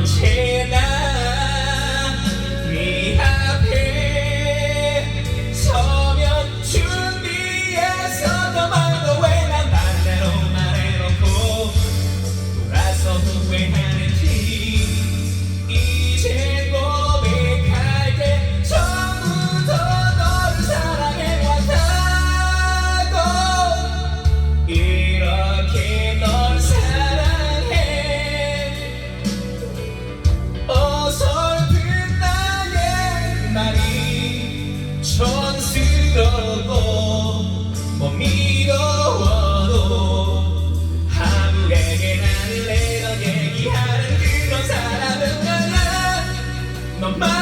one chance. 촌스럽고 뭐미어와도 아무에게 나는 내가 기하는 그런 사람은 나야